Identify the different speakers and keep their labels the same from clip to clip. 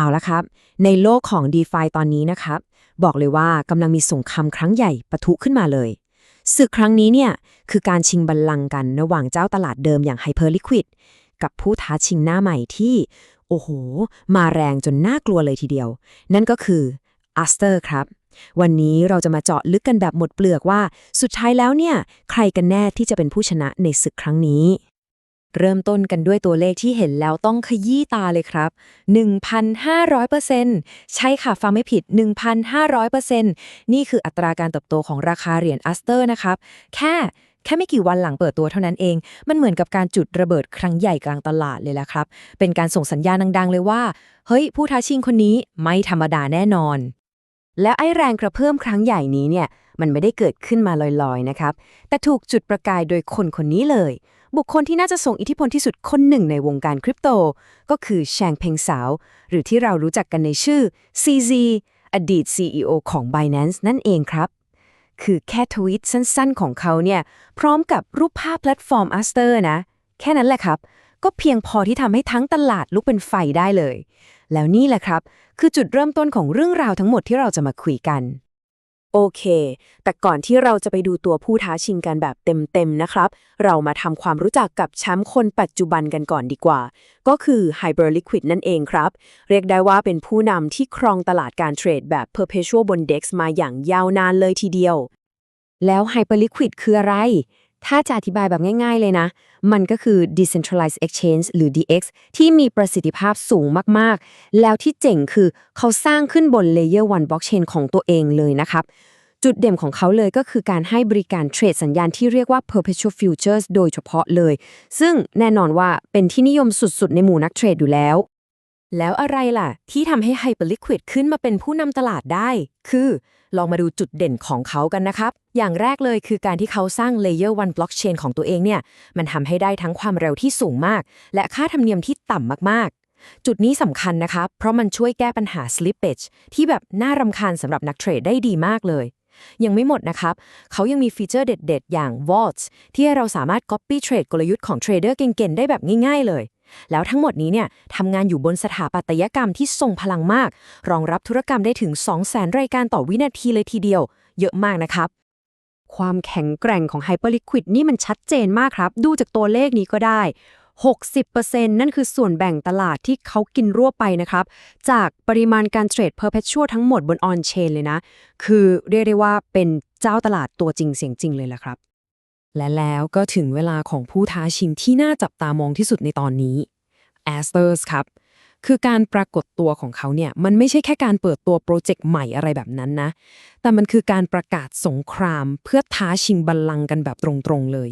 Speaker 1: เอาละครับ ในโลกของ d e f i ตอนนี้นะครับ บอกเลยว่ากำลังมีสงครามครั้งใหญ่ปะทุขึ้นมาเลยศึกครั้งนี้เนี่ยคือการชิงบัลลังก์กันระหว่างเจ้าตลาดเดิมอย่าง Hyperliquid กับผู้ท้าชิงหน้าใหม่ที่ โอ้โห มาแรงจนน่ากลัวเลยทีเดียว นั่นก็คือ Aster ครับ วันนี้เราจะมาเจาะลึกกันแบบหมดเปลือกว่า สุดท้ายแล้วเนี่ย ใครกันแน่ที่จะเป็นผู้ชนะในศึกครั้งนี้ เริ่มต้นกันด้วยตัวเลขที่เห็นแล้วต้องขยี้ตาเลยครับ 1,500%ใช่ค่ะ ฟังไม่ผิด 1,500%นี่คืออัตราการเติบโตของราคาเหรียญอัสเตอร์นะครับ แค่แค่ไม่กี่วันหลังเปิดตัวเท่านั้นเอง มันเหมือนกับการจุดระเบิดครั้งใหญ่กลางตลาดเลยละครับ เป็นการส่งสัญญาณดังๆ เลยว่า เฮ้ย ผู้ท้าชิงคนนี้ไม่ธรรมดาแน่นอน แล้วไอ้แรงกระเพื่อมครั้งใหญ่นี้เนี่ย มันไม่ได้เกิดขึ้นมาลอยๆ นะครับ แต่ถูกจุดประกายโดยคนคนนี้เลย บุคคลที่น่าจะส่งอิทธิพลที่สุดคนหนึ่งในวงการคริปโต ก็คือแชงเพ็งสาว หรือที่เรารู้จักกันในชื่อ CZ อดีต CEO ของ Binance นั่นเองครับ คือแค่ทวีตสั้นๆ ของเขาเนี่ย พร้อมกับรูปภาพแพลตฟอร์ม Aster นะ แค่นั้นแหละครับ ก็เพียงพอที่ทำให้ทั้งตลาดลุกเป็นไฟได้เลย แล้วนี่แหละครับ คือจุดเริ่มต้นของเรื่องราวทั้งหมดที่เราจะมาคุยกัน โอเค แต่ก่อนที่เราจะไปดูตัวผู้ท้าชิงกันแบบเต็มๆนะครับ เรามาทำความรู้จักกับแชมป์คนปัจจุบันกันก่อนดีกว่า ก็คือ Hyperliquid นั่นเองครับ เรียกได้ว่าเป็นผู้นำที่ครองตลาดการเทรดแบบ Perpetual บน DEX มาอย่างยาวนานเลยทีเดียว แล้ว Hyperliquid คืออะไร ถ้าจะอธิบายแบบง่ายๆเลยนะ มันก็คือ Decentralized Exchange หรือ DX ที่มีประสิทธิภาพสูงมากๆ แล้วที่เจ๋งคือเขาสร้างขึ้นบน Layer 1 Blockchain ของตัวเองเลยนะครับ จุดเด่นของเขาเลยก็คือการให้บริการเทรดสัญญาณที่เรียกว่า perpetual futures โดยเฉพาะเลย ซึ่งแน่นอนว่าเป็นที่นิยมสุดๆ ในหมู่นักเทรดอยู่แล้ว แล้วอะไรล่ะ ที่ทำให้ Hyperliquid ขึ้นมาเป็นผู้นำตลาดได้ คือ ลองมาดูจุดเด่นของเขากันนะครับ อย่างแรกเลยคือการที่เขาสร้าง Layer 1 Blockchain ของตัวเองเนี่ย มันทำให้ได้ทั้งความเร็วที่สูงมาก และค่าธรรมเนียมที่ต่ำมากๆ จุดนี้สำคัญนะครับเพราะมันช่วยแก้ปัญหา slippage ที่แบบน่ารำคาญสำหรับนักเทรดได้ดีมากเลยยังไม่หมดนะครับ เขายังมีฟีเจอร์เด็ด ๆ อย่าง Vaults ที่ให้เราสามารถ Copy Trade กลยุทธ์ของเทรดเดอร์เก่ง ๆ ได้แบบง่าย ๆ เลย แล้วทั้งหมดนี้เนี่ยทำงานอยู่บนสถาปัตยกรรมที่ทรงพลังมาก รองรับธุรกรรมได้ถึง 200,000 รายการต่อวินาทีเลยทีเดียว เยอะมากนะครับ ความแข็งแกร่งของ Hyperliquid นี่มันชัดเจนมากครับ ดูจากตัวเลขนี้ก็ได้ 60%นั่นคือส่วนแบ่งตลาดที่เขากินรั่วไปนะครับ จากปริมาณการเทรด perpetual ทั้งหมดบน on chain เลยนะ คือเรียกได้ว่าเป็นเจ้าตลาดตัวจริงเสียงจริงเลยแหละครับ และแล้วก็ถึงเวลาของผู้ท้าชิงที่น่าจับตามองที่สุดในตอนนี้ Asters ครับ คือการปรากฏตัวของเขาเนี่ย มันไม่ใช่แค่การเปิดตัวโปรเจกต์ใหม่อะไรแบบนั้นนะ แต่มันคือการประกาศสงครามเพื่อท้าชิงบัลลังก์กันแบบตรงๆเลย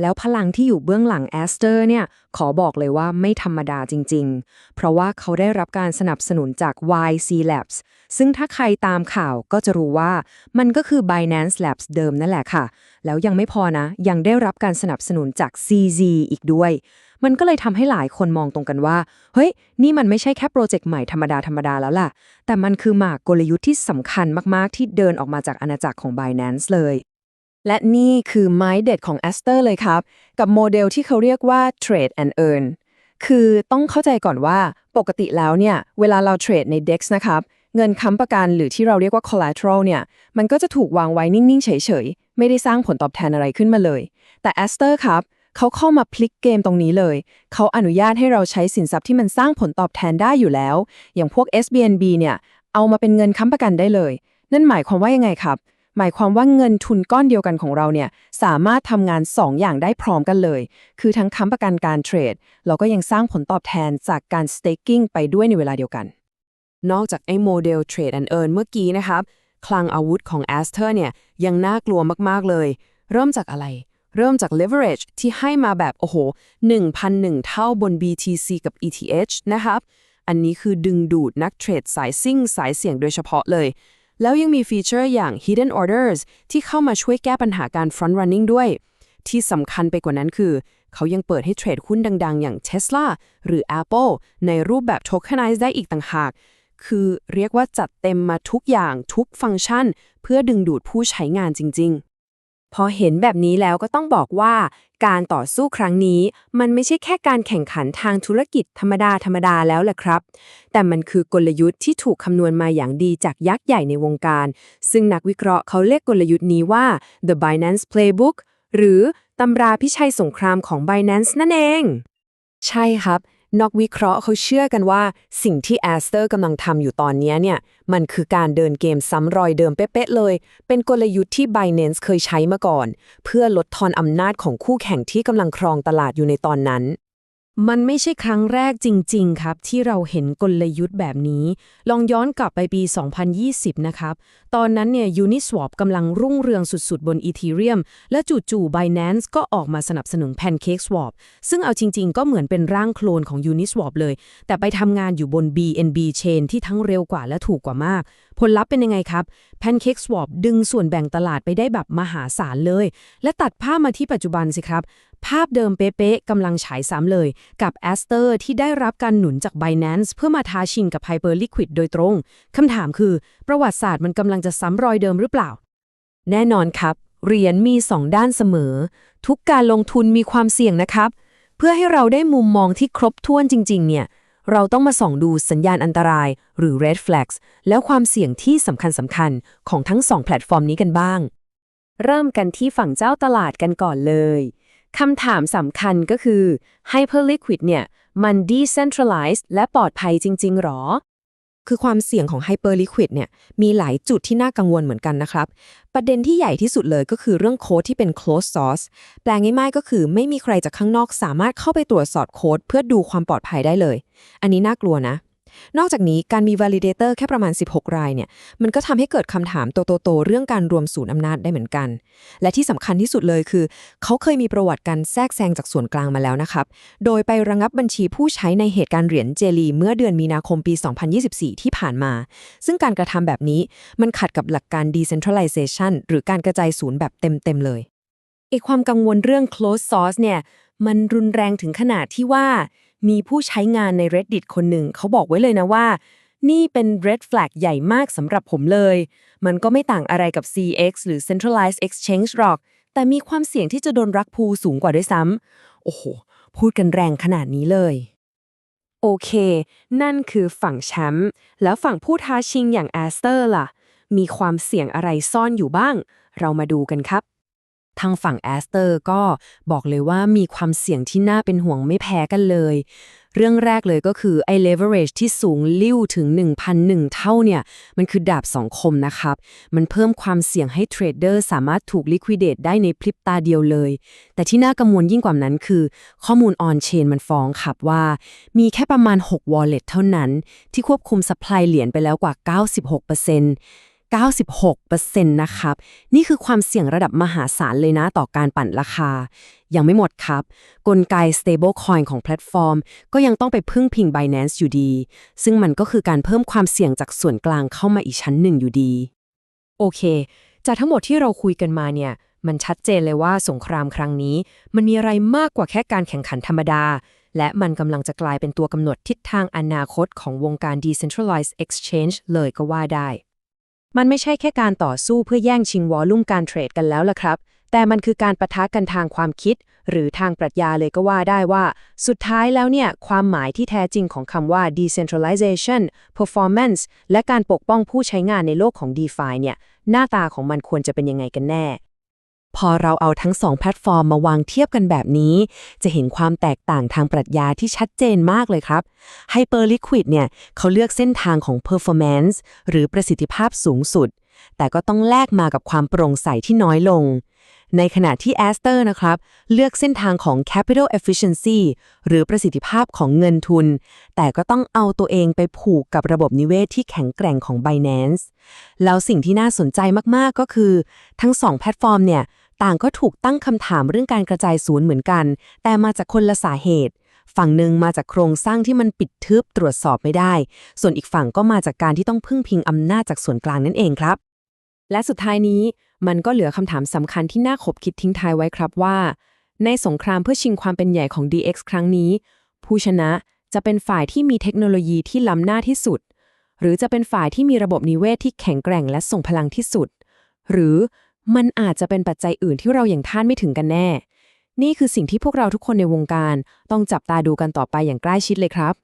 Speaker 1: แล้วพลังที่อยู่เบื้องหลังแอสเตอร์เนี่ย ขอบอกเลยว่าไม่ธรรมดาจริง ๆ เพราะว่าเขาได้รับการสนับสนุนจาก YC Labs ซึ่งถ้าใครตามข่าวก็จะรู้ว่ามันก็คือ Binance Labs เดิมนั่นแหละค่ะ แล้วยังไม่พอนะ ยังได้รับการสนับสนุนจาก CZ อีกด้วย มันก็เลยทำให้หลายคนมองตรงกันว่า เฮ้ย นี่มันไม่ใช่แค่โปรเจกต์ใหม่ธรรมดาธรรมดาแล้วล่ะ แต่มันคือหมากกลยุทธ์ที่สำคัญมากๆ ที่เดินออกมาจากอาณาจักรของ Binance เลย และนี่คือไม้เด็ดของ Aster เลยครับ กับโมเดลที่เขาเรียกว่า Trade and Earn คือต้องเข้าใจก่อนว่าปกติแล้วเนี่ย เวลาเราเทรดใน DEX นะครับ เงินค้ำประกันหรือที่เราเรียกว่า collateral เนี่ย มันก็จะถูกวางไว้นิ่ง ๆ เฉย ๆ ไม่ได้สร้างผลตอบแทนอะไรขึ้นมาเลย แต่ Aster ครับเขาเข้ามาพลิกเกมตรงนี้เลย เขาอนุญาตให้เราใช้สินทรัพย์ที่มันสร้างผลตอบแทนได้อยู่แล้ว อย่างพวก SBNB เนี่ย เอามาเป็นเงินค้ำประกันได้เลย นั่นหมายความว่ายังไงครับ หมายความว่าเงินทุนก้อนเดียวกันของเราเนี่ยสามารถทำงาน 2 อย่างได้พร้อมกันเลย คือทั้งค้ำประกันการเทรดเราก็ยังสร้างผลตอบแทนจากการ staking ไปด้วยในเวลาเดียวกัน นอกจากไอ้โมเดล Trade and Earn เมื่อกี้นะครับ คลังอาวุธของ Aster เนี่ยยังน่ากลัวมากๆเลย เริ่มจากอะไร เริ่มจาก leverage ที่ให้มาแบบโอ้โห 1,001 เท่าบน BTC กับ ETH นะครับอันนี้คือดึงดูดนักเทรดสายซิ่งสายเสี่ยงโดยเฉพาะเลย แล้วยังมีฟีเจอร์อย่าง hidden orders ที่เข้ามาช่วยแก้ปัญหาการ front running ด้วย ที่สำคัญไปกว่านั้นคือ เขายังเปิดให้เทรดหุ้นดัง ๆ อย่าง Tesla หรือ Apple ในรูปแบบ tokenize ได้อีกต่างหาก คือเรียกว่าจัดเต็มมาทุกอย่างทุกฟังก์ชัน เพื่อดึงดูดผู้ใช้งานจริง ๆ
Speaker 2: พอเห็นแบบนี้แล้วก็ต้องบอกว่า การต่อสู้ครั้งนี้ มันไม่ใช่แค่การแข่งขันทางธุรกิจธรรมดาธรรมดาแล้วแหละครับ แต่มันคือกลยุทธ์ที่ถูกคำนวณมาอย่างดีจากยักษ์ใหญ่ในวงการ ซึ่งนักวิเคราะห์เขาเรียกกลยุทธ์นี้ว่า the Binance Playbook หรือตำราพิชัยสงครามของ Binance นั่นเอง
Speaker 1: ใช่ครับ นักวิเคราะห์เขาเชื่อกันว่า สิ่งที่แอสเตอร์กำลังทำอยู่ตอนนี้เนี่ย มันคือการเดินเกมซ้ำรอยเดิมเป๊ะๆเลย เป็นกลยุทธ์ที่ Binance เคยใช้มาก่อน เพื่อลดทอนอำนาจของคู่แข่งที่กำลังครองตลาดอยู่ในตอนนั้น
Speaker 2: มันไม่ใช่ครั้งแรกจริง ๆ ครับ ที่เราเห็นกลยุทธ์แบบนี้ ลองย้อนกลับไปปี 2020 นะครับ ตอนนั้นเนี่ย Uniswap กำลังรุ่งเรืองสุด ๆ บน Ethereum และจู่ๆ Binance ก็ออกมาสนับสนุน PancakeSwap ซึ่งเอาจริง ๆ ก็เหมือนเป็นร่างโคลนของ Uniswap เลย แต่ไปทำงานอยู่บน BNB Chain ที่ทั้งเร็วกว่าและถูกกว่ามาก ผลลัพธ์เป็นยังไงครับ PancakeSwap ดึงส่วนแบ่งตลาดไปได้แบบมหาศาลเลย และตัดภาพมาที่ปัจจุบันสิครับ ภาพเดิมเป๊ะๆกำลังฉายซ้ำเลย กับ a s t e r ที่ได้รับการหนุนจาก Binance เพื่อมาท้าชิงกับ Hyperliquid โดยตรง คำถามคือ ประวัติศาสตร์มันกำลังจะซ้ำรอยเดิมหรือเปล่า แน่นอนครับ เหรียญมี2ด้านเสมอ ทุกการลงทุนมีความเสี่ยงนะครับ เพื่อให้เราได้มุมมองที่ครบถ้วนจริง ๆ เนี่ยเราต้องมาส่องดูสัญญาณอันตราย หรือ red flags แล้วความเสี่ยงที่สำคัญสำคัญๆของทั้ง2แพลตฟอร์มนี้กันบ้าง เริ่มกันที่ฝั่งเจ้าตลาดกันก่อนเลย คำถามสำคัญก็คือ Hyperliquid เนี่ย มัน decentralized และปลอดภัยจริง ๆ หรอ
Speaker 1: คือความเสี่ยงของ Hyperliquid เนี่ย มีหลายจุดที่น่ากังวลเหมือนกันนะครับ ประเด็นที่ใหญ่ที่สุดเลยก็คือเรื่องโค้ดที่เป็น closed source แปลง่ายๆก็คือไม่มีใครจากข้างนอกสามารถเข้าไปตรวจสอบโค้ดเพื่อดูความปลอดภัยได้เลย อันนี้น่ากลัวนะ นอกจากนี้การมี validator แค่ประมาณ 16 รายเนี่ยมันก็ทำให้เกิดคำถามโตๆๆเรื่องการรวมศูนย์อำนาจได้เหมือนกัน และที่สำคัญที่สุดเลยคือ เขาเคยมีประวัติการแทรกแซงจากส่วนกลางมาแล้วนะครับ โดยไประงับบัญชีผู้ใช้ในเหตุการณ์เหรียญเจลี เมื่อเดือนมีนาคมปี 2024 ที่ผ่านมา ซึ่งการกระทำแบบนี้มันขัดกับหลักการ decentralization หรือการกระจายศูนย์แบบเต็มๆเลย
Speaker 2: อีกความกังวลเรื่อง closed source เนี่ยมันรุนแรงถึงขนาดที่ว่า มีผู้ใช้งานใน Reddit คนหนึ่ง เขาบอกไว้เลยนะว่า นี่เป็น red flag ใหญ่มากสำหรับผมเลย มันก็ไม่ต่างอะไรกับ CX หรือ centralized exchange หรอก แต่มีความเสี่ยงที่จะโดนรักพูสูงกว่าด้วยซ้ำโอ้โห พูดกันแรงขนาดนี้เลย โอเค นั่นคือฝั่งแชมป์แล้วฝั่งผู้ท้าชิงอย่างแอสเตอร์ล่ะ มีความเสี่ยงอะไรซ่อนอยู่บ้าง เรามาดูกันครับ
Speaker 1: ทางฝั่งแอสเตอร์ก็บอกเลยว่ามีความเสี่ยงที่น่าเป็นห่วงไม่แพ้กันเลย เรื่องแรกเลยก็คือไอ้ leverage ที่สูงลิ่วถึง 1,001 เท่าเนี่ย มันคือดาบสองคมนะครับ มันเพิ่มความเสี่ยงให้เทรดเดอร์สามารถถูก liquidate ได้ในพริบตาเดียวเลย แต่ที่น่ากังวลยิ่งกว่านั้นคือ ข้อมูล on chain มันฟ้องครับว่า มีแค่ประมาณ 6 wallet เท่านั้น ที่ควบคุม supply เหรียญไปแล้วกว่า 96% 96%นะครับ นี่คือความเสี่ยงระดับมหาศาลเลยนะต่อการปั่นราคา ยังไม่หมดครับ กลไก stablecoin ของแพลตฟอร์ม ก็ยังต้องไปพึ่งพิง Binance อยู่ดี ซึ่งมันก็คือการเพิ่มความเสี่ยงจากส่วนกลางเข้ามาอีกชั้นหนึ่งอยู่ดี
Speaker 2: โอเค จากทั้งหมดที่เราคุยกันมาเนี่ย มันชัดเจนเลยว่าสงครามครั้งนี้ มันมีอะไรมากกว่าแค่การแข่งขันธรรมดาและมันกำลังจะกลายเป็นตัวกำหนดทิศทางอนาคตของวงการ decentralized exchange เลยก็ว่าได้ มันไม่ใช่แค่การต่อสู้เพื่อแย่งชิงวอลลุ่มการเทรดกันแล้วล่ะครับ แต่มันคือการประทะกันทางความคิด หรือทางปรัชญาเลยก็ว่าได้ว่า สุดท้ายแล้วเนี่ย ความหมายที่แท้จริงของคำว่า decentralization performance และการปกป้องผู้ใช้งานในโลกของ DeFi เนี่ย หน้าตาของมันควรจะเป็นยังไงกันแน่
Speaker 1: พอเราเอาทั้งสองแพลตฟอร์มมาวางเทียบกันแบบนี้ จะเห็นความแตกต่างทางปรัชญาที่ชัดเจนมากเลยครับ Hyperliquid เนี่ยเขาเลือกเส้นทางของ performance หรือประสิทธิภาพสูงสุด แต่ก็ต้องแลกมากับความโปร่งใสที่น้อยลง ในขณะที่ Aster นะครับ เลือกเส้นทางของ capital efficiency หรือประสิทธิภาพของเงินทุน แต่ก็ต้องเอาตัวเองไปผูกกับระบบนิเวศที่แข็งแกร่งของ Binance แล้วสิ่งที่น่าสนใจมากๆก็คือ ทั้งสองแพลตฟอร์มเนี่ย ต่างก็ถูกตั้งคำถามเรื่องการกระจายศูนย์เหมือนกัน แต่มาจากคนละสาเหตุ ฝั่งหนึ่งมาจากโครงสร้างที่มันปิดทึบตรวจสอบไม่ได้ ส่วนอีกฝั่งก็มาจากการที่ต้องพึ่งพิงอำนาจจากส่วนกลางนั่นเองครับ
Speaker 2: และสุดท้ายนี้มันก็เหลือคำถามสำคัญที่น่าขบคิดทิ้งท้ายไว้ครับว่า ในสงครามเพื่อชิงความเป็นใหญ่ของ DX ครั้งนี้ ผู้ชนะจะเป็นฝ่ายที่มีเทคโนโลยีที่ล้ำหน้าที่สุด หรือจะเป็นฝ่ายที่มีระบบนิเวศที่แข็งแกร่งและส่งพลังที่สุด หรือ มันอาจจะเป็นปัจจัยอื่นที่เราอย่างท่านไม่ถึงกันแน่ นี่คือสิ่งที่พวกเราทุกคนในวงการ ต้องจับตาดูกันต่อไปอย่างใกล้ชิดเลยครับ